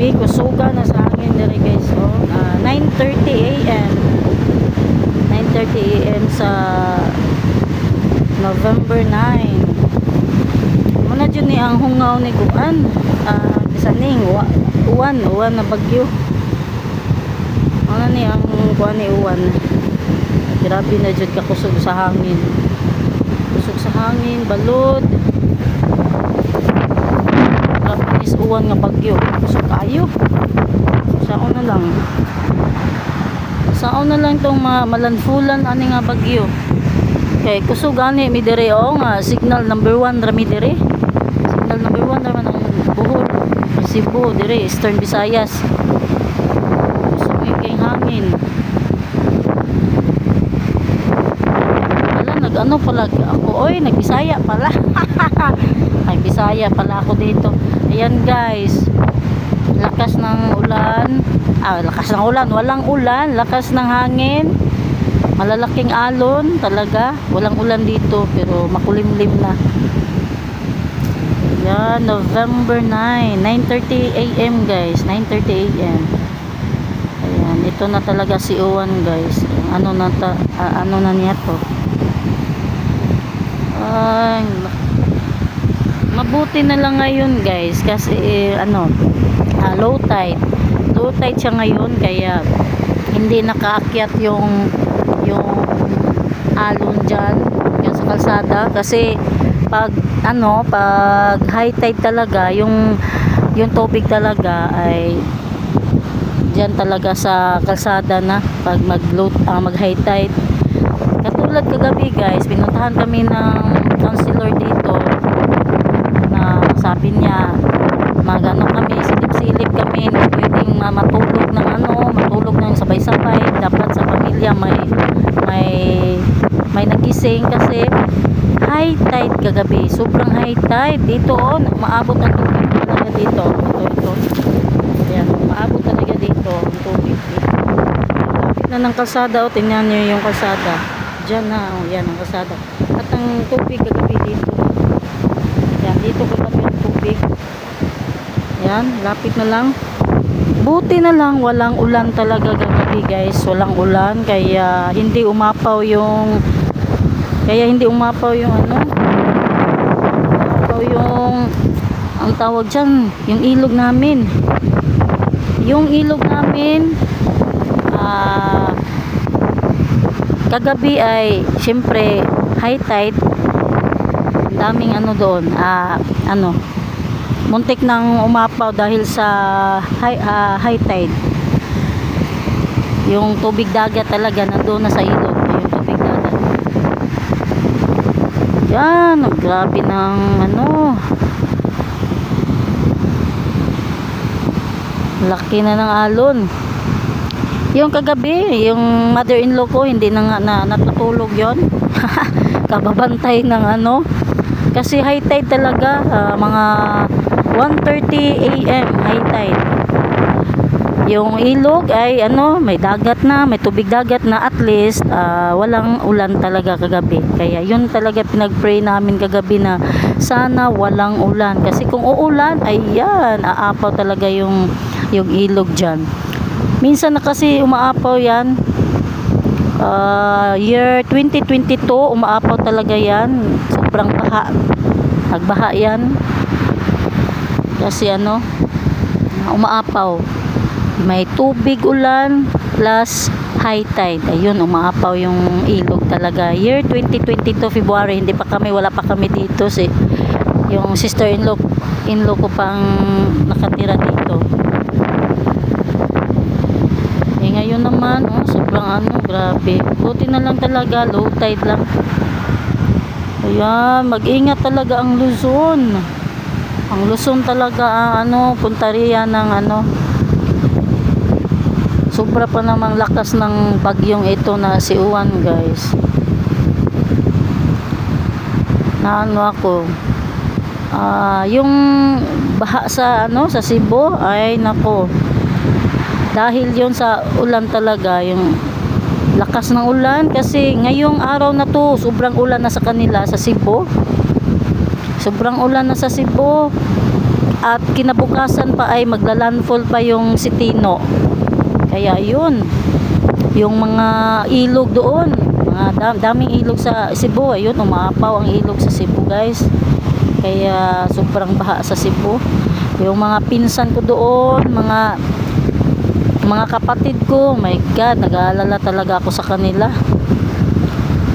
kagabi kusuga na sa hangin diri guys oh. Ah, 9:30 AM 9:30 AM sa November 9 muna dyan ni ang hungaw ni Guan ah isa ning wa, uwan uwan na bagyo. Ano ni ang kuan ni uwan. Grabe na dyan kakusog sa hangin. Kusog sa hangin balod is uwan nga bagyo. Kusog kayo saon na lang. Saon na lang tong ma malanfulan ani nga bagyo. Kay kusog ani mi dire o nga signal number 1 ra mi dire. Signal number 1 ra man ang buhol Cebu dire Eastern Visayas. Kusog kay hangin. Ano pala ako. Oy nagbisaya pala. Nagbisaya pala ako dito ayan guys. Lakas ng ulan. Ah lakas ng ulan. Walang ulan. Lakas ng hangin. Malalaking alon talaga. Walang ulan dito pero makulimlim na. Yan November 9 9.30 am guys. 9.30 am ayan ito na talaga si Owen guys. Ano na ta, ah, ano na niya to. Ay mabuti na lang ngayon guys kasi eh, ano ah, low tide. Low tide siya ngayon kaya hindi nakaakyat yung yung alon dyan yung sa kalsada. Kasi pag ano pag high tide talaga yung yung tubig talaga ay dyan talaga sa kalsada na pag mag low ah, mag high tide. Katulad kagabi guys pinuntahan kami ng counselor dito sabi niya magano kami silip-silip kami na pwedeng ma- matulog ng ano matulog ng sabay-sabay. Dapat sa pamilya may may may nagising kasi high tide kagabi sobrang high tide. Dito oh maabot ang tubig. Talaga dito? Ito ito. Ayan maabot talaga dito ang tubig. Lapit na ng kalsada oh tingnan niyo yung kalsada. Dyan na oh yan ang kalsada. At ang tubig kagabi dito. Yan dito ang tubig. Yan lapit na lang. Buti na lang walang ulan talaga kagabi guys. Walang ulan kaya hindi umapaw yung kaya hindi umapaw yung ano umapaw yung ang tawag dyan yung ilog namin. Yung ilog namin ah kagabi ay syempre high tide. Daming ano doon ah ano muntik nang umapaw dahil sa high, ah, high tide. Yung tubig dagat talaga nandoon na sa ilog. Yung tubig dagat. Yan grabe ng ano. Laki na ng alon. Yung kagabi yung mother-in-law ko hindi na na, natutulog yon kababantay ng ano. Kasi high tide talaga ah, mga 1.30 am high tide. Yung ilog ay ano may dagat na may tubig dagat na at least ah, walang ulan talaga kagabi. Kaya yun talaga pinag-pray namin kagabi na sana walang ulan. Kasi kung uulan ay yan aapaw talaga yung yung ilog dyan. Minsan na kasi umaapaw yan. Ah, year 2022 umaapaw talaga yan. Sobrang baha. Nagbaha yan kasi ano umaapaw. May tubig ulan plus high tide. Ayun umaapaw yung ilog talaga. Year 2022 February hindi pa kami wala pa kami dito si yung sister in law in law ko pang nakatira dito. Eh ngayon naman oh, sobrang ano grabe. Buti na lang talaga low tide lang. Ayan mag-ingat talaga ang Luzon ang Luzon talaga ang ano puntariya ng ano sobra pa namang lakas ng bagyong ito na si Uwan guys. Na ano ako ah yung baha sa ano sa Cebu ay nako. Dahil yon sa ulan talaga yung lakas ng ulan kasi ngayong araw na to sobrang ulan na sa kanila sa Cebu sobrang ulan na sa Cebu at kinabukasan pa ay maglalandfall pa yung Sitino. Kaya yun, yung mga ilog doon, mga dam, daming ilog sa Cebu, ayun, umaapaw ang ilog sa Cebu guys. Kaya sobrang baha sa Cebu. Yung mga pinsan ko doon, mga mga kapatid ko, my God, nag-aalala talaga ako sa kanila.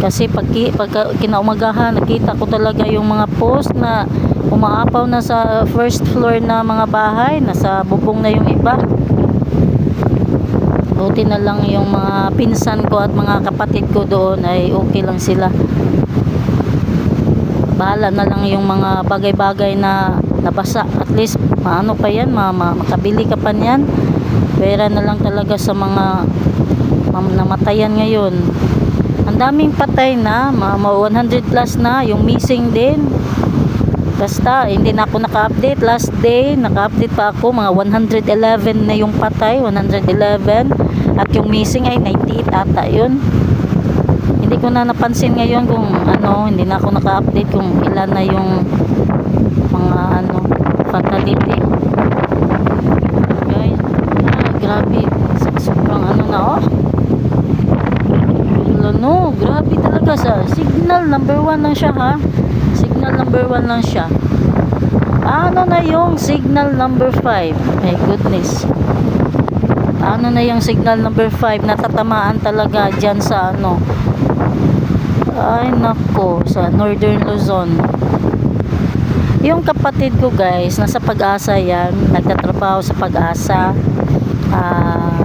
Kasi pag, pag kinaumagahan, nakita ko talaga yung mga post na umaapaw na sa first floor na mga bahay, nasa bubong na yung iba. Buti na lang yung mga pinsan ko at mga kapatid ko doon ay okay lang sila. Bahala na lang yung mga bagay-bagay na nabasa. At least, maano pa yan, ma ma makabili ka pa niyan. Pera na lang talaga sa mga namatayan ngayon. Ang daming patay na, mga mga 100 plus na, yung missing din. Basta, hindi na ako naka-update. Last day, naka-update pa ako. Mga 111 na yung patay. 111. At yung missing ay 98 ata yun. Hindi ko na napansin ngayon kung ano, hindi na ako naka-update kung ilan na yung mga ano, fatality. Guys, ah, grabe. Sobrang ano na oh. Wala, no, grabe talaga sa signal number one lang siya ha. Signal number one lang siya. Ano na yung signal number 5? My goodness. Ano na yung signal number 5? Natatamaan talaga dyan sa ano. Ay nako, sa Northern Luzon. Yung kapatid ko guys, nasa pag-asa yan. Nagtatrabaho sa pag-asa. Ah,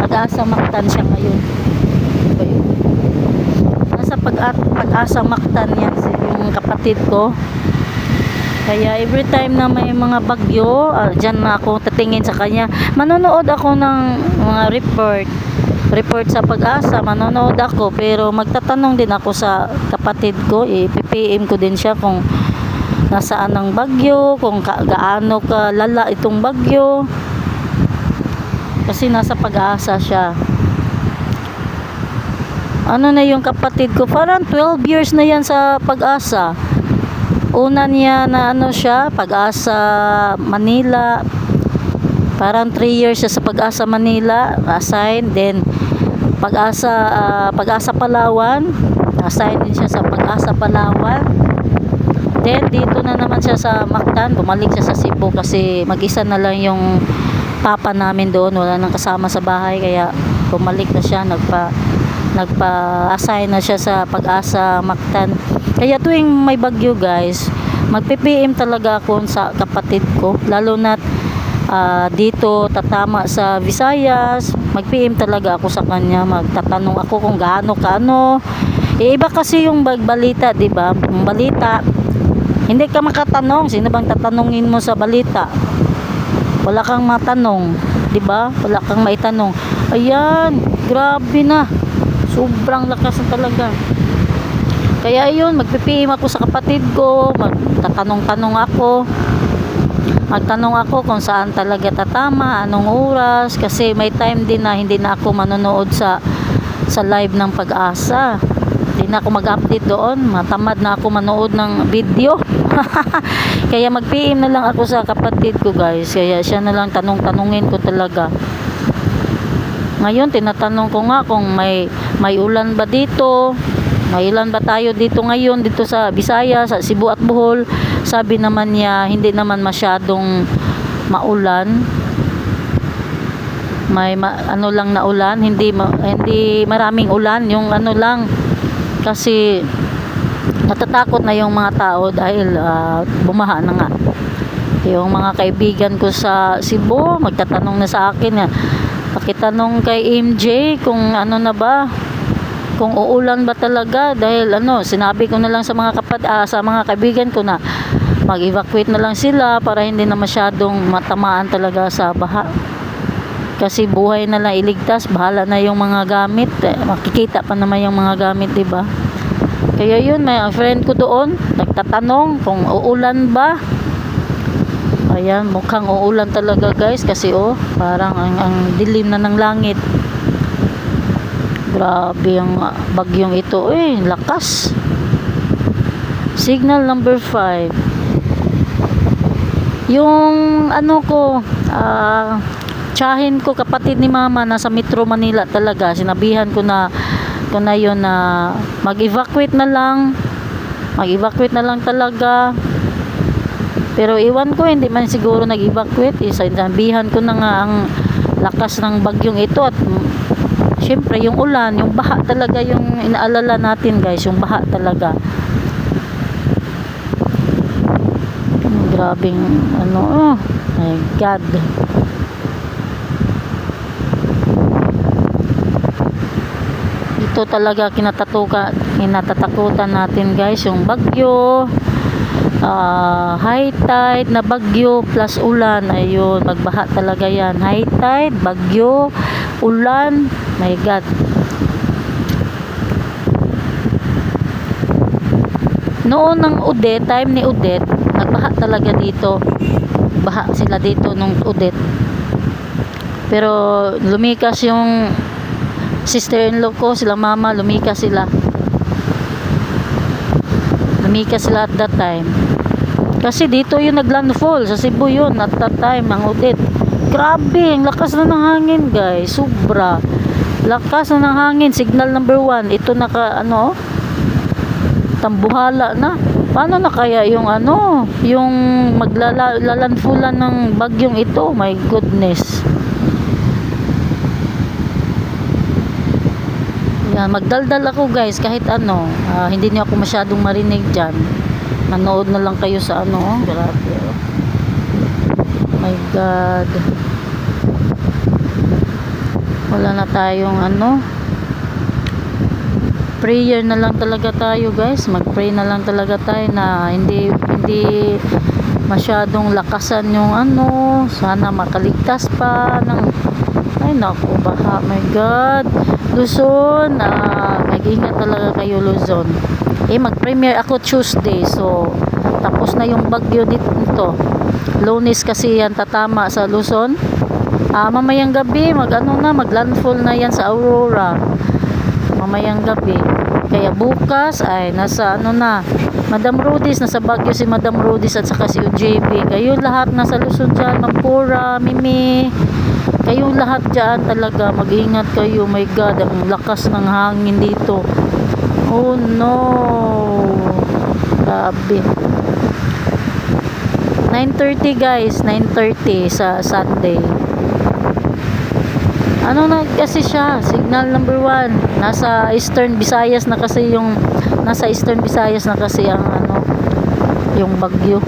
pag-asa Mactan siya ngayon. Pag- pag-asa Mactan yan si yung kapatid ko. Kaya every time na may mga bagyo, uh, dyan na ako tatingin sa kanya. Manonood ako ng mga report. Report sa pag-asa, manonood ako. Pero magtatanong din ako sa kapatid ko. I-PPM ko din siya kung nasaan ang bagyo, kung ka- gaano ka lala itong bagyo. Kasi nasa pag-asa siya. Ano na yung kapatid ko? Parang 12 years na yan sa pag-asa. Una niya na ano siya, pag-asa Manila. Parang 3 years siya sa pag-asa Manila, assign. Then, pag-asa, ah, pag-asa Palawan, assign din siya sa pag-asa Palawan. Then, dito na naman siya sa Mactan, bumalik siya sa Cebu kasi mag-isa na lang yung papa namin doon, wala nang kasama sa bahay, kaya bumalik na siya, nagpa nagpa-assign na siya sa pag-asa Mactan. Kaya tuwing may bagyo guys, magpe-PM talaga ako sa kapatid ko, lalo na ah, dito tatama sa Visayas, mag-PM talaga ako sa kanya, magtatanong ako kung gaano kaano. Eh, iba kasi yung balita, 'di ba? Balita, hindi ka makatanong, sino bang tatanungin mo sa balita? Wala kang matanong, 'di ba? Wala kang maitanong. Ayan, grabe na. Sobrang lakas na talaga. Kaya ayun, magpipim ako sa kapatid ko, magtatanong-tanong ako. Magtanong ako kung saan talaga tatama, anong oras, kasi may time din na hindi na ako manonood sa sa live ng pag-asa. Hindi na ako mag-update doon, matamad na ako manood ng video. Kaya mag-PM na lang ako sa kapatid ko guys. Kaya siya na lang tanong-tanungin ko talaga. Ngayon, tinatanong ko nga kung may, may ulan ba dito. May ulan ba tayo dito ngayon, dito sa Visayas, sa Cebu at Bohol. Sabi naman niya, hindi naman masyadong maulan. May ma- ano lang na ulan, hindi ma- hindi maraming ulan, yung ano lang kasi natatakot na yung mga tao dahil ah, bumaha na nga. Yung mga kaibigan ko sa Cebu, magtatanong na sa akin, ah, pakitanong kay MJ kung ano na ba, kung uulan ba talaga dahil ano, sinabi ko na lang sa mga kapat ah, sa mga kaibigan ko na mag-evacuate na lang sila para hindi na masyadong matamaan talaga sa baha. Kasi buhay na lang iligtas, bahala na yung mga gamit. Eh, makikita pa naman yung mga gamit, 'di ba? Kaya yun, may friend ko doon, nagtatanong kung uulan ba. Ayan, mukhang uulan talaga guys kasi oh, parang ang, ang dilim na ng langit. Grabe ah, bagyong ito eh, lakas. Signal number 5. Yung ano ko, ah, tsahin ko, kapatid ni mama, nasa Metro Manila talaga. Sinabihan ko na, ko na yun na mag-evacuate na lang. Mag-evacuate na lang talaga. Pero iwan ko, hindi man siguro nag-evacuate. Sinabihan ko na nga ang lakas ng bagyong ito at syempre yung ulan, yung baha talaga yung inaalala natin guys, yung baha talaga. Grabing ano, oh my God. Ito talaga kinatatuka, kinatatakutan natin guys, yung bagyo, ah, high tide na bagyo plus ulan ayun magbaha talaga yan high tide bagyo ulan my god. Noon ng Udet time ni Udet nagbaha talaga dito. Baha sila dito nung Udet. Pero lumikas yung sister-in-law ko sila mama lumikas sila. Lumikas sila at that time. Kasi dito yung naglandfall sa Cebu yun at that time ang Udet. Grabe ang lakas na ng hangin guys. Sobra lakas na ng hangin signal number one ito naka ano tambuhala na paano na kaya yung ano yung maglalanfulan ng bagyong ito my goodness Yan, magdaldal ako guys kahit ano, ah, hindi niyo ako masyadong marinig diyan. Manood na lang kayo sa ano, oh, grabe. Oh. My god. Wala na tayong ano. Prayer na lang talaga tayo guys. Mag-pray na lang talaga tayo na hindi hindi masyadong lakasan yung ano. Sana makaligtas pa ng ay naku baha my god Luzon ah mag-ingat talaga kayo Luzon eh mag-premiere ako Tuesday so tapos na yung bagyo dito lunes kasi yan tatama sa Luzon ah mamayang gabi mag ano na mag landfall na yan sa Aurora. Mamayang gabi. Kaya bukas ay nasa ano na Madam Rudis nasa Baguio si Madam Rudis at saka si UJB kayo lahat nasa Luzon dyan Mampura Mimi. Kayong lahat dyan talaga mag-ingat kayo. My god ang lakas ng hangin dito. Oh no. Grabe. 9.30 guys. 9.30 sa Sunday ano na kasi siya signal number 1 nasa Eastern Visayas na kasi yung nasa Eastern Visayas na kasi ang ano yung bagyo.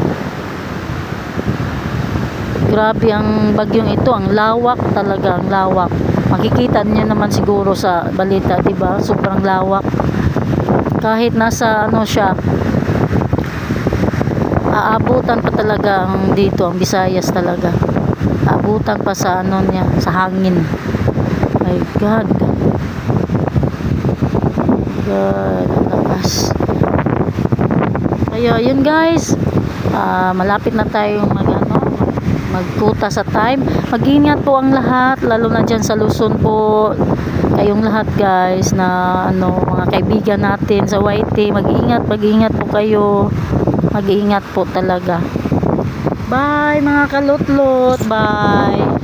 Grabe ang bagyong ito ang lawak talaga ang lawak. Makikita niyo naman siguro sa balita di ba? Sobrang lawak. Kahit nasa ano siya aabutan pa talaga ang dito ang Visayas talaga. Aabutan pa sa ano niya sa hangin god. God ang lakas. Kaya yun guys ah, malapit na tayong mag ano magkuta sa time. Mag-ingat po ang lahat lalo na dyan sa Luzon po. Kayong lahat guys na ano mga kaibigan natin sa YT mag-ingat mag-ingat po kayo. Mag-ingat po talaga. Bye mga kalutlot bye